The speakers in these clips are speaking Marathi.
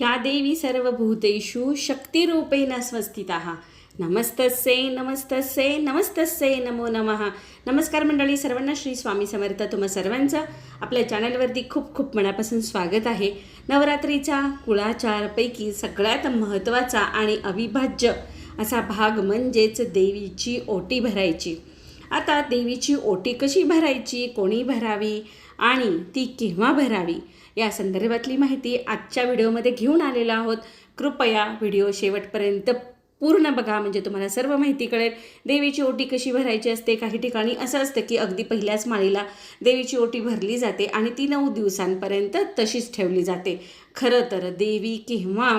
या देवी सर्वभूतेषु शक्तिरूपेण स्वस्थिताः। नमस्तस्ये नमस्तस्ये नमस्तस्ये नमो नमः। नमस्कार मंडळी सर्वांना श्री स्वामी समर्थ तुम्हा सर्वांचं आपल्या चॅनलवरती खूप खूप मनापासून स्वागत आहे. नवरात्रीचा कुळाचारपैकी सगळ्यात महत्त्वाचा आणि अविभाज्य असा भाग म्हणजेच देवीची ओटी भरायची. आता देवीची ओटी कशी भरायची कोणी भरावी आणि ती केव्हा भरावी? या संदर्भातली माहिती आजच्या व्हिडिओमध्ये घेऊन आलेलो आहोत. कृपया व्हिडिओ शेवटपर्यंत पूर्ण बघा. म्हणजे तुम्हाला सर्व माहिती कळेल. देवीची ओटी कशी भरायची असते? काही ठिकाणी असं असतं की अगदी पहिल्याच माळीला देवीची ओटी भरली जाते आणि ती नऊ दिवसांपर्यंत तशीच ठेवली जाते. खरं तर देवी केव्हा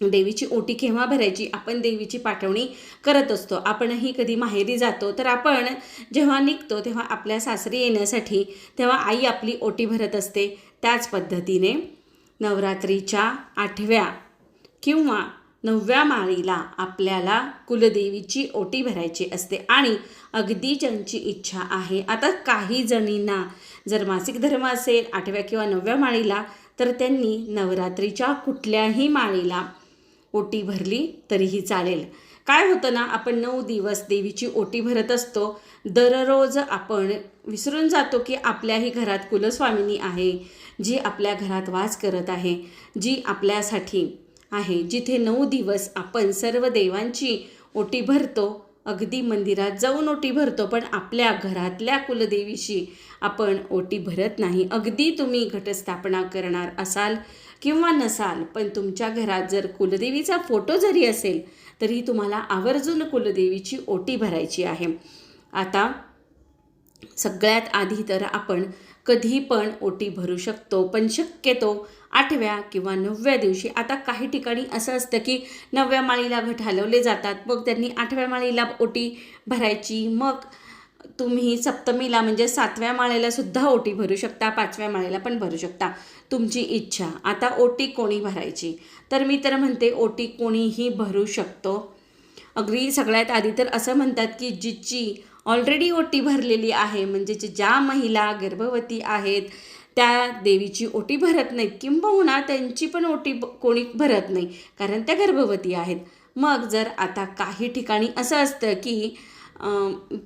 देवीची ओटी केव्हा भरायची? आपण देवीची पाठवणी करत असतो. आपणही कधी माहेरी जातो तर आपण जेव्हा निघतो तेव्हा आपल्या सासरी येण्यासाठी तेव्हा आई आपली ओटी भरत असते. त्याच पद्धतीने नवरात्रीच्या आठव्या किंवा नवव्या माळीला आपल्याला कुलदेवीची ओटी भरायची असते आणि अगदी ज्यांची इच्छा आहे आता काही जणींना जर मासिक धर्म असेल आठव्या किंवा नवव्या माळीला तर त्यांनी नवरात्रीच्या कुठल्याही माळीला ओटी भरली तरीही चालेल. काय होतं ना आपण नऊ दिवस देवीची ओटी भरत असतो. दररोज आपण विसरून जातो की आपल्याही घरात कुलस्वामिनी आहे. जी आपल्या घरात वास करत आहे जी आपल्यासाठी आहे जिथे नऊ दिवस आपण सर्व देवांची ओटी भरतो अगदी मंदिरात जाऊन ओटी भरतो पण आपल्या घरातल्या कुलदेवीशी आपण ओटी भरत नाही. अगदी तुम्ही घटस्थापना करणार असाल किंवा नसाल पण तुमच्या घरात जर कुलदेवीचा फोटो जरी असेल तरी तुम्हाला आवर्जून कुलदेवीची ओटी भरायची आहे. आता सगळ्यात आधी तर आपण कधी पण ओटी भरू शकतो. पण शक्यतो आठव्या किंवा नवव्या दिवशी आता काही ठिकाणी असं असतं की नवव्या माळीला घट हलवले जातात. मग त्यांनी आठव्या माळीला ओटी भरायची. मग तुम्ही सप्तमीला म्हणजे सातव्या माळेला सुद्धा ओटी भरू शकता पाचव्या माळेला पण भरू शकता. तुमची इच्छा. आता ओटी कोणी भरायची? तर मी तर म्हणते ओटी कोणीही भरू शकतो. अगदी सगळ्यात आधी तर असं म्हणतात की जिची ऑलरेडी ओटी भरलेली आहे. म्हणजे ज्या महिला गर्भवती आहेत त्या देवीची ओटी भरत नाहीत किंबहुना त्यांची पण ओटी कोणी भरत नाही. कारण त्या गर्भवती आहेत. मग जर आता काही ठिकाणी असं असतं की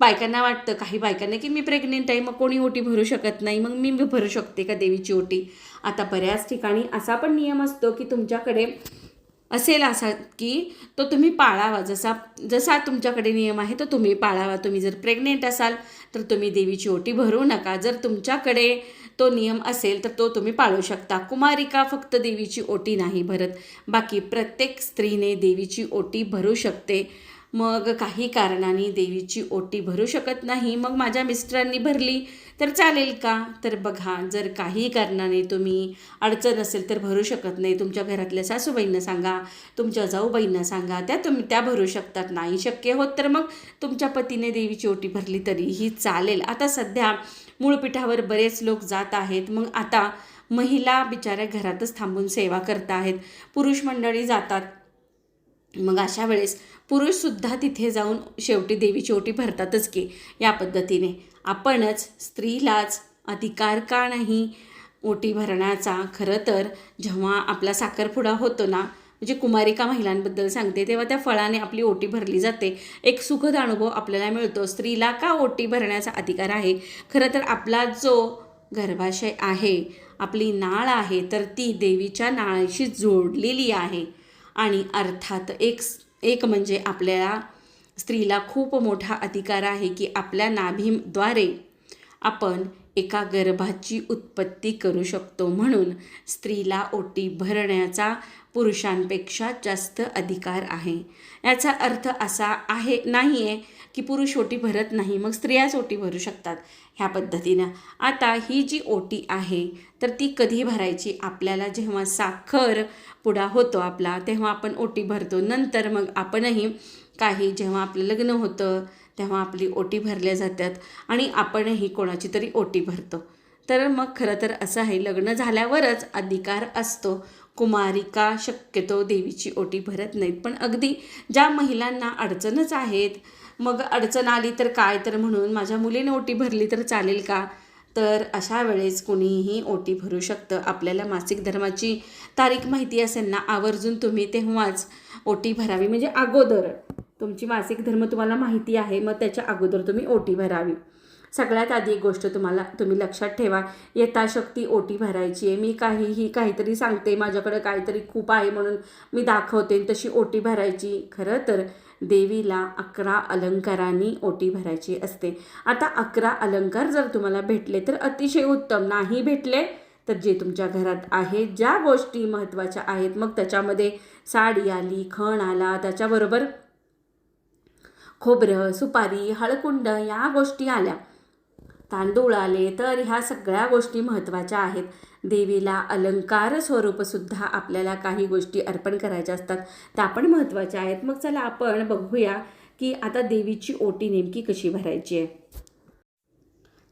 बायकांना वाटतं काही बायकांना की मी प्रेग्नेंट आहे मग कोणी ओटी भरू शकत नाही मग मी भरू शकते का देवीची ओटी? आता बऱ्याच ठिकाणी असा पण नियम असतो की तुमच्याकडे असेल असा की तो तुम्ही पाळावा. जसा जसा तुमच्याकडे नियम आहे तो तुम्ही पाळावा. तुम्ही जर प्रेग्नेंट असाल तर तुम्ही देवीची ओटी भरू नका. जर तुमच्याकडे तो नियम असेल तर तो तुम्ही पाळू शकता. कुमारिका फक्त देवीची ओटी नाही भरत. बाकी प्रत्येक स्त्रीने देवीची ओटी भरू शकते. मग काही कारणाने देवीची ओटी भरू शकत नाही. मग माझ्या मिस्टरांनी भरली तर चालेल का? तर बघा जर काही कारणाने तुम्ही अडचण असेल तर भरू शकत नाही. तुमच्या घरातल्या सासूबाईंना सांगा तुमच्या जाऊबाईंना सांगा त्या तुम्ही त्या भरू शकतात. नाही शक्य होत तर मग तुमच्या पतीने देवीची ओटी भरली तरीही चालेल. आता सध्या मूळपीठावर बरेच लोक जात आहेत. मग आता महिला बिचाऱ्या घरातच थांबून सेवा करत आहेत. पुरुष मंडळी जातात. मग अशा वेळेस पुरुषसुद्धा तिथे जाऊन शेवटी देवीची ओटी भरतातच की या पद्धतीने. आपणच स्त्रीलाच अधिकार का नाही? ओटी भरण्याचा. खरं तर जेव्हा आपला साखरपुडा होतो ना म्हणजे कुमारिका महिलांबद्दल सांगते तेव्हा त्या फळाने आपली ओटी भरली जाते. एक सुखद अनुभव आपल्याला मिळतो. स्त्रीला का ओटी भरण्याचा अधिकार आहे? खरं तर आपला जो गर्भाशय आहे आपली नाळ आहे तर ती देवीच्या नाळाशी जोडलेली आहे. आणि अर्थात एक एक म्हणजे आपल्याला स्त्रीला खूप मोठा अधिकार आहे की आपल्या नाभीद्वारे आपण एका गर्भाची उत्पत्ती करू शकतो. म्हणून स्त्रीला ओटी भरण्याचा पुरुषांपेक्षा जास्त अधिकार आहे. याचा अर्थ असा आहे नाही आहे की पुरुष ओटी भरत नाही मग स्त्रियाच ओटी भरू शकतात ह्या पद्धतीनं. आता ही जी ओटी आहे तर ती कधी भरायची? आपल्याला जेव्हा साखर पुडा होतो आपला तेव्हा आपण ओटी भरतो. नंतर मग आपणही काही जेव्हा आपलं लग्न होतं तेव्हा आपली ओटी भरल्या जातात आणि आपणही कोणाची तरी ओटी भरतो. तर मग खरं तर असं आहे लग्न झाल्यावरच अधिकार असतो. कुमारिका शक्यतो देवीची ओटी भरत नाहीत. पण अगदी ज्या महिलांना अडचणच आहेत मग अडचण आली तर काय तर म्हणून माझ्या मुलीने ओटी भरली तर चालेल का? तर अशा वेळेस कुणीही ओटी भरू शकतं. आपल्याला मासिक धर्माची तारीख माहिती असेल ना आवर्जून तुम्ही तेव्हाच ओटी भरावी. म्हणजे अगोदर तुमची मासिक धर्म तुम्हाला माहिती आहे मग त्याच्या अगोदर तुम्ही ओटी भरावी. सगळ्यात आधी एक गोष्ट तुम्हाला तुम्ही लक्षात ठेवा. यथाशक्ती ओटी भरायची आहे. मी काहीही काहीतरी सांगते. माझ्याकडे काहीतरी खूप आहे म्हणून मी दाखवते. तशी ओटी भरायची. खरं तर देवीला अकरा अलंकारांनी ओटी भरायची असते. आता अकरा अलंकार जर तुम्हाला भेटले तर अतिशय उत्तम. नाही भेटले तर जे तुमच्या घरात आहे ज्या गोष्टी महत्त्वाच्या आहेत मग त्याच्यामध्ये साडी आली खण आला त्याच्याबरोबर खोबरं सुपारी हळकुंड या गोष्टी आल्या. तांदूळ आले तर ह्या सगळ्या गोष्टी महत्त्वाच्या आहेत. देवीला अलंकार स्वरूपसुद्धा आपल्याला काही गोष्टी अर्पण करायच्या असतात. त्या पण महत्त्वाच्या आहेत. मग चला आपण बघूया की आता देवीची ओटी नेमकी कशी भरायची आहे.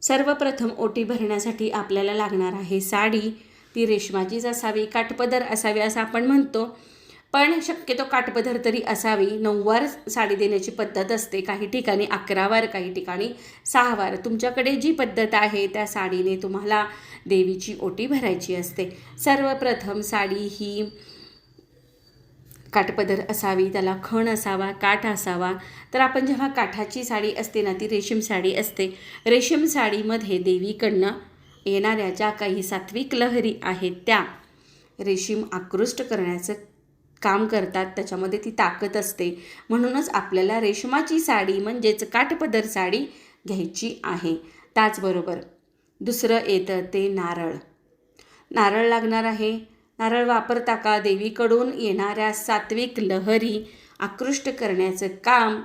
सर्वप्रथम ओटी भरण्यासाठी आपल्याला लागणार आहे साडी. ती रेशमाचीच असावी काठपदर असावी असं आपण म्हणतो. पण शक्यतो काठपदर तरी असावी. नऊवार साडी देण्याची पद्धत असते. काही ठिकाणी अकरावार काही ठिकाणी सहावार तुमच्याकडे जी पद्धत आहे त्या साडीने तुम्हाला देवीची ओटी भरायची असते. सर्वप्रथम साडी ही काठपदर असावी त्याला खण असावा काठ असावा. तर आपण जेव्हा काठाची साडी असते ना ती रेशीम साडी असते. रेशीम साडीमध्ये देवीकडनं येणाऱ्या ज्या काही सात्विक लहरी आहेत त्या रेशीम आकृष्ट करण्याचं काम करतात त्याच्यामध्ये ती ताकद असते. म्हणूनच आपल्याला रेशमाची साडी म्हणजेच काठपदर साडी घ्यायची आहे. त्याचबरोबर दुसरं येतं ते नारळ. नारळ लागणार आहे. नारळ वापरता का? देवीकडून येणाऱ्या सात्विक लहरी आकृष्ट करण्याचं काम.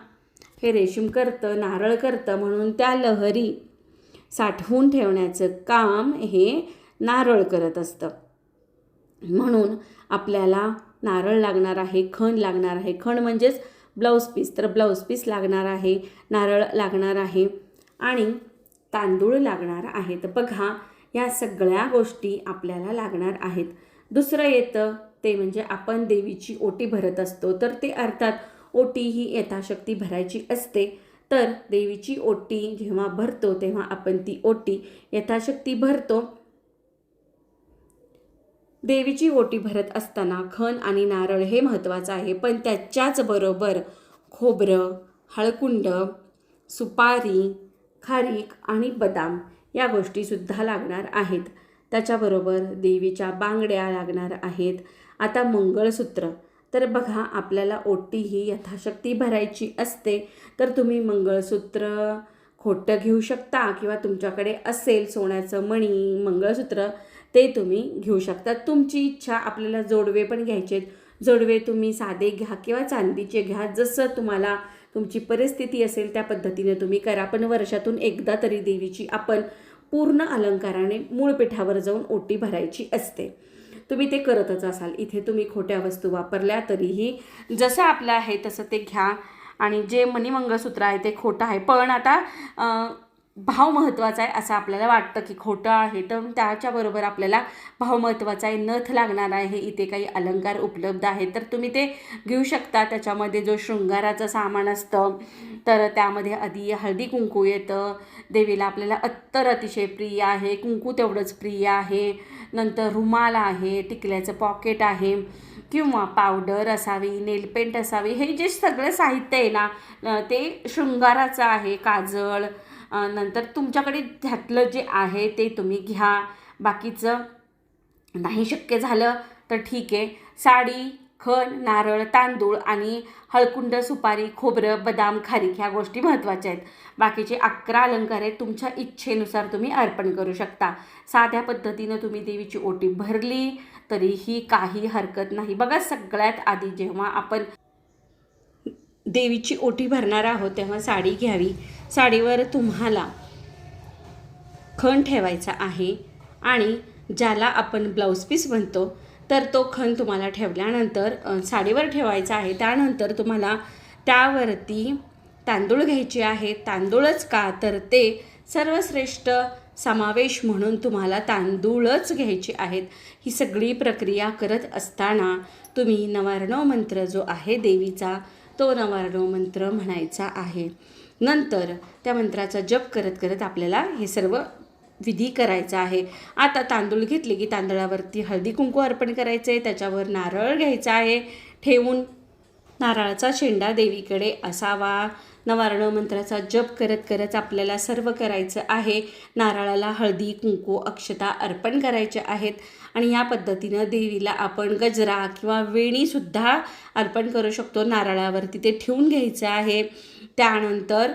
हे रेशीम करतं नारळ करतं म्हणून त्या लहरी साठवून ठेवण्याचं काम हे नारळ करत असतं. म्हणून आपल्याला नारळ लागणार आहे खण लागणार आहे. खण म्हणजेच ब्लाऊज पीस तर ब्लाऊज पीस लागणार आहे नारळ लागणार आहे आणि तांदूळ लागणार आहेत बघा या सगळ्या गोष्टी आपल्याला लागणार आहेत. दुसरं येतं ते म्हणजे आपण देवीची ओटी भरत असतो. तर ते अर्थात ओटी ही यथाशक्ती भरायची असते. तर देवीची ओटी जेव्हा भरतो तेव्हा आपण ती ओटी यथाशक्ती भरतो. देवीची ओटी भरत असताना खण आणि नारळ हे महत्त्वाचं आहे. पण त्याच्याचबरोबर खोबरं हळकुंड सुपारी खारीक आणि बदाम या गोष्टीसुद्धा लागणार आहेत. त्याच्याबरोबर देवीच्या बांगड्या लागणार आहेत. आता मंगळसूत्र. तर बघा आपल्याला ओटी ही यथाशक्ती भरायची असते. तर तुम्ही मंगळसूत्र खोटं घेऊ शकता किंवा तुमच्याकडे असेल सोन्याचं मणी मंगळसूत्र ते तुम्ही घेऊ शकता. तुमची इच्छा आपल्याला जोडवे पण घ्यायचे जोडवे तुम्ही साधे घ्या किंवा चांदीचे घ्या. जसं तुम्हाला तुमची परिस्थिती असेल त्या पद्धतीने तुम्ही करा. पण वर्षातून एकदा तरी देवीची आपण पूर्ण अलंकाराने मूळ पिठावर जाऊन ओटी भरायची असते. तुम्ही ते करतच असाल. इथे तुम्ही खोट्या वस्तू वापरल्या तरीही जसं आपलं आहे तसं ते घ्या. आणि जे मनी मंगळसूत्र आहे ते खोटं आहे. पण आता भाव महत्त्वाचा आहे असं आपल्याला वाटतं की खोटं आहे तर त्याच्याबरोबर आपल्याला भाव महत्त्वाचा आहे नथ लागणार आहे इथे काही अलंकार उपलब्ध आहेत. तर तुम्ही ते घेऊ शकता. त्याच्यामध्ये जो शृंगाराचं सामान असतं तर त्यामध्ये आधी हळदी कुंकू येतं. देवीला आपल्याला अत्तर अतिशय प्रिय आहे कुंकू तेवढंच प्रिय आहे. नंतर रुमाल आहे टिकल्याचं पॉकेट आहे. किंवा पावडर असावी नेलपेंट असावी हे जे सगळं साहित्य आहे ना ते शृंगाराचं आहे काजळ नंतर तुमच्याकडे त्यातलं जे आहे ते तुम्ही घ्या. बाकीचं नाही शक्य झालं तर ठीक आहे. साडी खण नारळ तांदूळ आणि हळकुंड सुपारी खोबरं बदाम खारीक ह्या गोष्टी महत्त्वाच्या आहेत. बाकीचे अकरा अलंकार आहेत तुमच्या इच्छेनुसार तुम्ही अर्पण करू शकता. साध्या पद्धतीनं तुम्ही देवीची ओटी भरली तरीही काही हरकत नाही. बघा सगळ्यात आधी जेव्हा आपण देवीची ओटी भरणार आहोत तेव्हा साडी घ्यावी. साडीवर तुम्हाला खण ठेवायचा आहे आणि ज्याला आपण ब्लाऊज पीस म्हणतो तर तो खण तुम्हाला ठेवल्यानंतर साडीवर ठेवायचा आहे. त्यानंतर तुम्हाला त्यावरती तांदूळ घ्यायचे आहे. तांदूळच का? तर ते सर्वश्रेष्ठ समावेश म्हणून तुम्हाला तांदूळच घ्यायचे आहेत. ही सगळी प्रक्रिया करत असताना तुम्ही नवारणव मंत्र जो आहे देवीचा तो नवारणव मंत्र म्हणायचा आहे. नंतर त्या मंत्राचा जप करत करत आपल्याला हे सर्व विधी करायचा आहे. आता तांदूळ घेतले की तांदळावरती हळदी कुंकू अर्पण करायचं आहे. त्याच्यावर नारळ घ्यायचा आहे. ठेवून नारळाचा शेंडा देवीकडे असावा. नवारण मंत्राचा जप करत करत आपल्याला सर्व करायचं आहे. नारळाला हळदी कुंकू अक्षता अर्पण करायचे आहेत. आणि या पद्धतीनं देवीला आपण गजरा किंवा वेणीसुद्धा अर्पण करू शकतो. नारळावरती ते ठेवून घ्यायचं आहे. त्यानंतर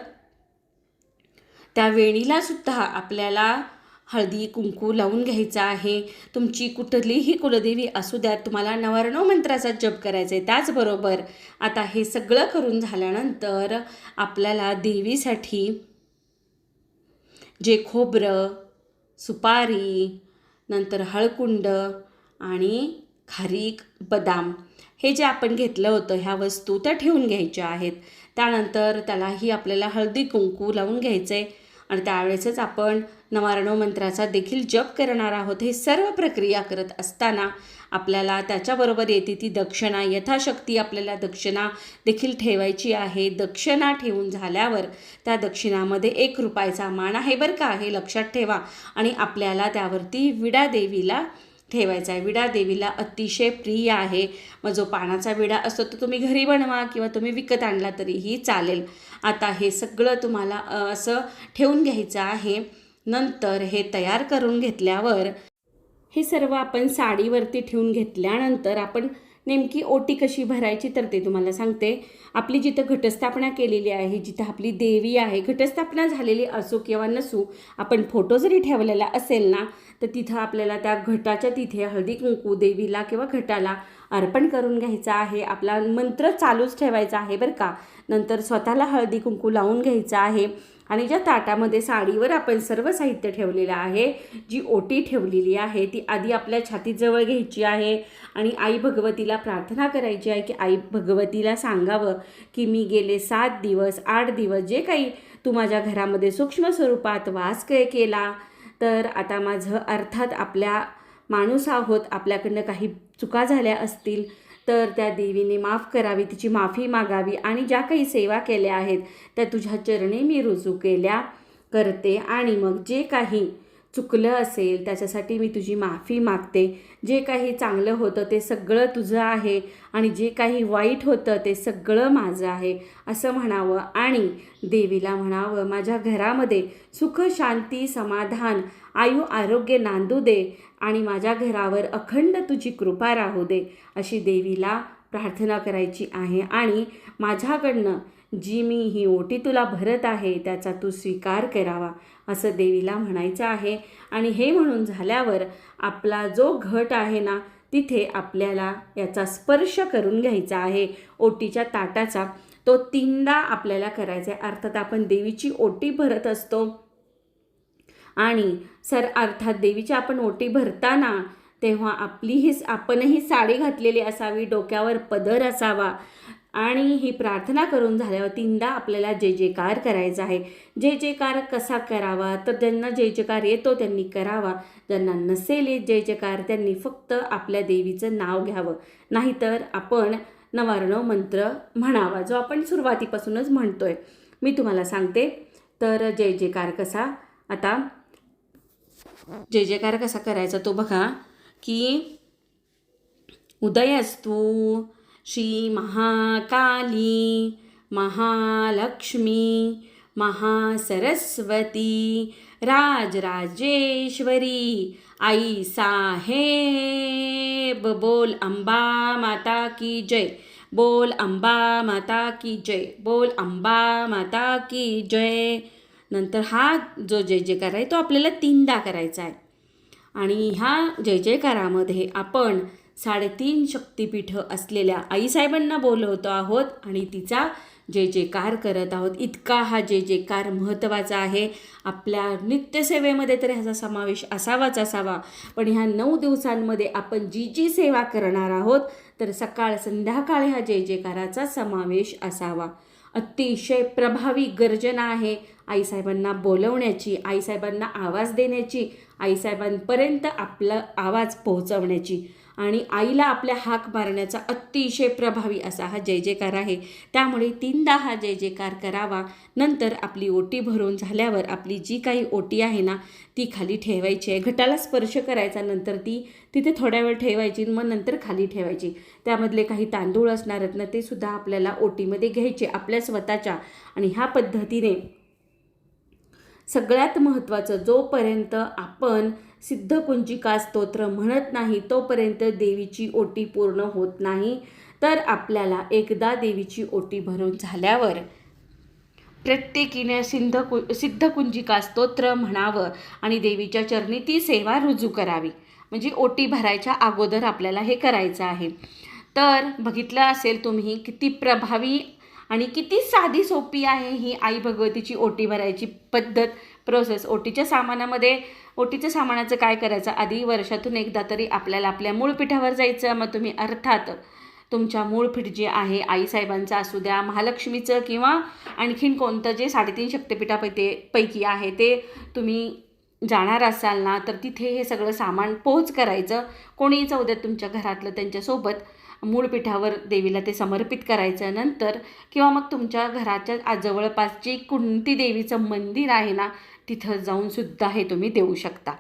त्या वेणीला सुद्धा आपल्याला हळदी कुंकू लावून घ्यायचा आहे. तुमची कुठलीही कुलदेवी असू द्या तुम्हाला नवरणव मंत्राचा जप करायचा आहे. त्याचबरोबर आता हे सगळं करून झाल्यानंतर आपल्याला देवीसाठी जे खोबरं सुपारी नंतर हळकुंड आणि खारीक बदाम हे जे आपण घेतलं होतं ह्या वस्तू त्या ठेवून घ्यायच्या आहेत. त्यानंतर त्यालाही आपल्याला हळदी कुंकू लावून घ्यायचं आहे आणि त्यावेळेसच आपण नवारणव मंत्राचा देखील जप करणार आहोत. हे सर्व प्रक्रिया करत असताना आपल्याला त्याच्याबरोबर येते ती दक्षिणा. यथाशक्ती आपल्याला दक्षिणा देखील ठेवायची आहे. दक्षिणा ठेवून झाल्यावर त्या दक्षिणामध्ये एक रुपयाचा मान आहे बरं का? हे लक्षात ठेवा. आणि आपल्याला त्यावरती विडा देवीला ठेवायचा आहे. विडा देवीला अतिशय प्रिय आहे. मग जो पानाचा विडा असतो तो तुम्ही घरी बनवा किंवा तुम्ही विकत आणला तरीही चालेल. आता हे सगळं तुम्हाला असं ठेवून घ्यायचं आहे. नंतर हे तयार करून घेतल्यावर हे सर्व आपण साडीवरती ठेवून घेतल्यानंतर आपण नेमकी ओटी कशी भरायची तर ते तुम्हाला सांगते. आपली जिथं घटस्थापना केलेली आहे जिथं आपली देवी आहे घटस्थापना झालेली असो किंवा नसू आपण फोटो जरी ठेवलेला असेल ना तर तिथं आपल्याला त्या घटाच्या तिथे हळदी कुंकू देवीला किंवा घटाला अर्पण करून घ्यायचा आहे. आपला मंत्र चालूच ठेवायचा आहे बरं का. नंतर स्वतःला हळदी कुंकू लावून घ्यायचा आहे. आणि ज्या ताटामध्ये साडीवर आपण सर्व साहित्य ठेवलेलं आहे जी ओटी ठेवलेली आहे ती आधी आपल्या छातीजवळ घ्यायची आहे आणि आई भगवतीला प्रार्थना करायची आहे की आई भगवतीला सांगावं की मी गेले सात दिवस आठ दिवस जे काही तू माझ्या घरामध्ये सूक्ष्म स्वरूपात वास के केला तर आता माझं अर्थात आपल्या माणूस आहोत आपल्याकडनं काही चुका झाल्या असतील तर त्या देवीने माफ करावी तिची माफी मागावी आणि ज्या काही सेवा केल्या आहेत त्या तुझ्या चरणी मी रुजू केल्या करते. आणि मग जे काही चुकलं असेल त्याच्यासाठी मी तुझी माफी मागते. जे काही चांगलं होतं ते सगळं तुझं आहे. आणि जे काही वाईट होतं ते सगळं माझं आहे. असं म्हणावं आणि देवीला म्हणावं माझ्या घरामध्ये सुख शांती समाधान आयु आरोग्य नांदू दे. आणि माझ्या घरावर अखंड तुझी कृपा राहू दे अशी देवीला प्रार्थना करायची आहे. आणि माझ्याकडनं जी मी ही ओटी तुला भरत आहे त्याचा तू स्वीकार करावा असं देवीला म्हणायचं आहे. आणि हे म्हणून झाल्यावर आपला जो घट आहे ना तिथे आपल्याला याचा स्पर्श करून घ्यायचा आहे. ओटीच्या ताटाचा तो तीनदा आपल्याला करायचा आहे. अर्थात आपण देवीची ओटी भरत असतो. आणि सर अर्थात देवीच्या आपण ओटी भरताना तेव्हा आपली ही आपणही साडी घातलेली असावी डोक्यावर पदर असावा. आणि ही प्रार्थना करून झाल्यावर तीनदा आपल्याला जय जेकार करायचा आहे जय जेकार कसा करावा तर ज्यांना जय जयकार येतो त्यांनी करावा. ज्यांना नसेल येत जय जयकार त्यांनी फक्त आपल्या देवीचं नाव घ्यावं. नाहीतर आपण नवारणव मंत्र म्हणावा जो आपण सुरुवातीपासूनच म्हणतो आहे मी तुम्हाला सांगते तर जय जयकार कसा आता जय जयकार कसा करायचा तो बघा की उदयस्तू श्री महाकाली महालक्ष्मी महासरस्वती राजराजेश्वरी आई साहेब बोल अंबा माता की जय बोल अंबा माता की जय बोल अंबा माता की जय नंतर हा जो जय जयकार आहे तो आपल्याला तीनदा करायचा आहे. आणि ह्या जय जयकारामध्ये आपण साडेतीन शक्तिपीठं असलेल्या आईसाहेबांना बोलवतो आहोत आणि तिचा जय जयकार करत आहोत. इतका हा जय जयकार महत्त्वाचा आहे. आपल्या नित्यसेवेमध्ये तर ह्याचा समावेश असावाच असावा. पण ह्या नऊ दिवसांमध्ये आपण जी जी सेवा करणार आहोत तर सकाळ संध्याकाळ ह्या जय जयकाराचा समावेश असावा. अतिशय प्रभावी गर्जना आहे. आईसाहेबांना बोलवण्याची आईसाहेबांना आवाज देण्याची आईसाहेबांपर्यंत आपला आवाज पोहोचवण्याची. आणि आईला आपल्या हाक मारण्याचा अतिशय प्रभावी असा हा जय जयकार आहे. त्यामुळे तीनदा हा जय जयकार करावा. नंतर आपली ओटी भरून झाल्यावर आपली जी काही ओटी आहे ना ती खाली ठेवायची आहे. घटाला स्पर्श करायचा नंतर ती तिथे थोड्या वेळ ठेवायची मग नंतर खाली ठेवायची. त्यामधले काही तांदूळ असणार आहेत ना ते सुद्धा आपल्याला ओटीमध्ये घ्यायचे आपल्या स्वतःच्या. आणि ह्या पद्धतीने सगळ्यात महत्त्वाचं जोपर्यंत आपण सिद्धकुंजिका स्तोत्र म्हणत नाही तोपर्यंत देवीची ओटी पूर्ण होत नाही. तर आपल्याला एकदा देवीची ओटी भरून झाल्यावर प्रत्येकीने सिंध कु सिद्धकुंजिका स्तोत्र म्हणावं आणि देवीच्या चरणी ती सेवा रुजू करावी. म्हणजे ओटी भरायच्या अगोदर आपल्याला हे करायचं आहे. तर बघितलं असेल तुम्ही किती प्रभावी आणि किती साधी सोपी आहे ही आई भगवतीची ओटी भरायची पद्धत. प्रोसेस ओटीच्या सामानामध्ये ओटीच्या सामानाचं काय करायचं? आधी वर्षातून एकदा तरी आपल्याला आपल्या मूळ पिठावर जायचं. मग तुम्ही अर्थात तुमच्या मूळ पीठ जे आहे आईसाहेबांचं असू द्या महालक्ष्मीचं किंवा आणखीन कोणतं जे साडेतीन शक्तिपीठापैकी पैकी आहे ते तुम्ही जाणार असाल ना तर तिथे हे सगळं सामान पोहोच करायचं. कोणीही जाऊ तुमच्या घरातलं त्यांच्यासोबत मूळ पिठावर देवीला ते समर्पित करायचं. नंतर किंवा मग तुमच्या घराच्या आ- जवळपास कुंती देवीचं मंदिर आहे ना तिथं जाऊन सुद्धा हे तुम्ही देऊ शकता.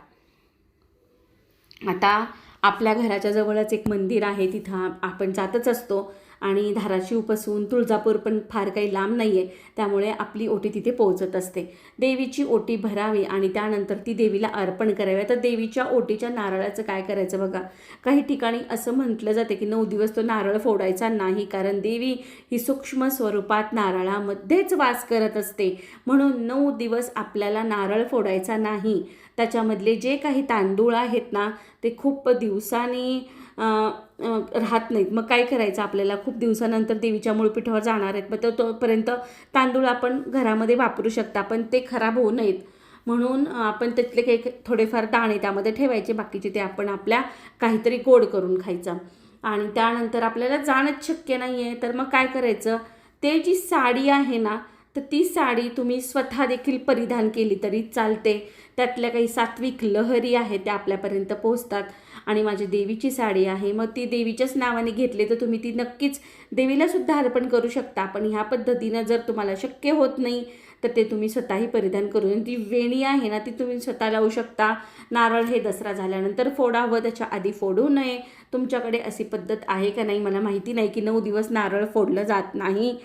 आता आपल्या घराच्या जवळच एक मंदिर आहे तिथं आपण जातच असतो. आणि धाराशिवपासून तुळजापूर पण फार काही लांब नाही आहे त्यामुळे आपली ओटी तिथे पोहोचत असते. देवीची ओटी भरावी आणि त्यानंतर ती देवीला अर्पण करावी. तर देवीच्या ओटीच्या नारळाचं काय करायचं बघा? काही ठिकाणी असं म्हटलं जाते की नऊ दिवस तो नारळ फोडायचा नाही कारण देवी ही सूक्ष्म स्वरूपात नारळामध्येच वास करत असते. म्हणून नऊ दिवस आपल्याला नारळ फोडायचा नाही. त्याच्यामधले जे काही तांदूळ आहेत ना ते खूप दिवसांनी राहत नाहीत. मग काय करायचं आपल्याला? खूप दिवसानंतर देवीच्या मूळपीठावर जाणार आहेत. मग तर तोपर्यंत तांदूळ आपण घरामध्ये वापरू शकता पण ते खराब होऊ नयेत. म्हणून आपण त्यातले काही थोडेफार दाणे त्यामध्ये ठेवायचे. बाकीचे ते आपण आपल्या काहीतरी गोड करून खायचं. आणि त्यानंतर आपल्याला जाणंच शक्य नाही आहे तर मग काय करायचं? ते जी साडी आहे ना तर ती साडी तुम्ही स्वतः देखील परिधान केली तरी चालते. त्यातल्या काही सात्विक लहरी आहेत त्या आपल्यापर्यंत पोहोचतात. आणि माझी देवीची साडी आहे मग ती देवीच्याच नावाने घेतली तर तुम्ही ती नक्कीच देवीलासुद्धा अर्पण करू शकता. पण ह्या पद्धतीनं जर तुम्हाला शक्य होत नाही तर ते तुम्ही स्वतःही परिधान करून ती वेणी आहे ना ती तुम्ही स्वतः लावू शकता. नारळ हे दसरा झाल्यानंतर फोडावं त्याच्या आधी फोडू नये. तुमच्याकडे अशी पद्धत आहे का नाही मला माहिती नाही की नऊ दिवस नारळ फोडलं जात नाही.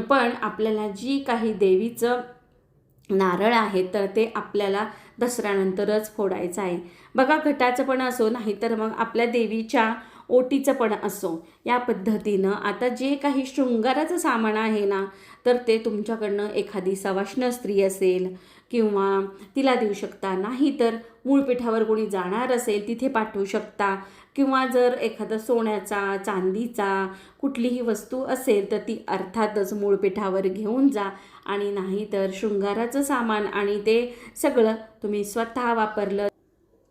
पण आपल्याला जी काही देवीचं नारळ आहे तर ते आपल्याला दसऱ्यानंतरच फोडायचं आहे. बघा घटाचं पण असो नाही तर मग आपल्या देवीच्या ओटीचं पण असो. या पद्धतीनं आता जे काही शृंगाराचं सामान आहे ना तर ते तुमच्याकडनं एखादी सवाष्ण स्त्री असेल किंवा तिला देऊ शकता. नाही तर मूळपीठावर कोणी जाणार असेल तिथे पाठवू शकता. किंवा जर एखादा सोन्याचा चांदीचा कुठलीही वस्तू असेल तर ती अर्थातच मूळपीठावर घेऊन जा. आणि नाही तर शृंगाराचं सामान आणि ते सगळं तुम्ही स्वतः वापरलं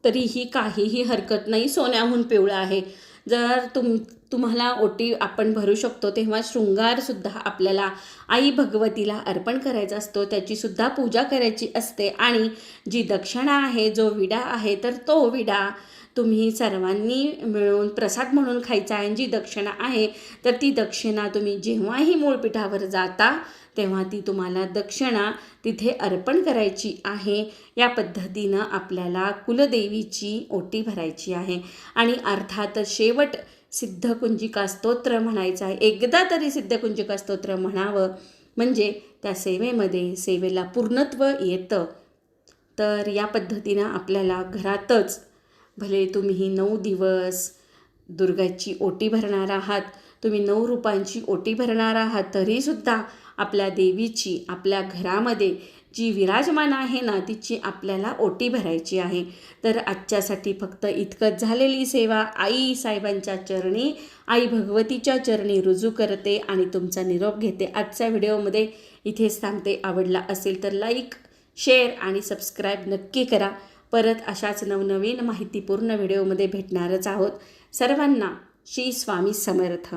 तरीही काहीही हरकत नाही. सोन्याहून पिवळं आहे. जर तुम तुम्हाला ओटी आपण भरू शकतो तेव्हा शृंगारसुद्धा आपल्याला आई भगवतीला अर्पण करायचा असतो. त्याचीसुद्धा पूजा करायची असते. आणि जी दक्षिणा आहे जो विडा आहे तर तो विडा तुम्ही सर्वांनी मिळून प्रसाद म्हणून खायचा आहे. जी दक्षिणा आहे तर ती दक्षिणा तुम्ही जेव्हाही मूळपीठावर जाता तेव्हा ती तुम्हाला दक्षिणा तिथे अर्पण करायची आहे. या पद्धतीनं आपल्याला कुलदेवीची ओटी भरायची आहे. आणि अर्थात शेवट सिद्धकुंजिका स्तोत्र म्हणायचं आहे. एकदा तरी सिद्धकुंजिका स्तोत्र म्हणावं. म्हणजे त्या सेवेमध्ये सेवेला पूर्णत्व येतं. तर या पद्धतीनं आपल्याला घरातच भले तुम्ही नऊ दिवस दुर्गाची ओटी भरणार आहात तुम्ही नऊ रूपांची ओटी भरणार आहात तरीसुद्धा आपल्या देवीची आपल्या घरामध्ये जी विराजमान आहे ना तिची आपल्याला ओटी भरायची आहे. तर आजच्यासाठी फक्त इतकंच झालेली सेवा. आई साहेबांच्या चरणी आई भगवतीच्या चरणी रुजू करते आणि तुमचा निरोप घेते. आजच्या व्हिडिओमध्ये इथेच थांबते. आवडला असेल तर लाईक शेअर आणि सबस्क्राईब नक्की करा. परत अशाच नवनवीन माहितीपूर्ण व्हिडिओमध्ये भेटणारच आहोत. सर्वांना श्री स्वामी समर्थ.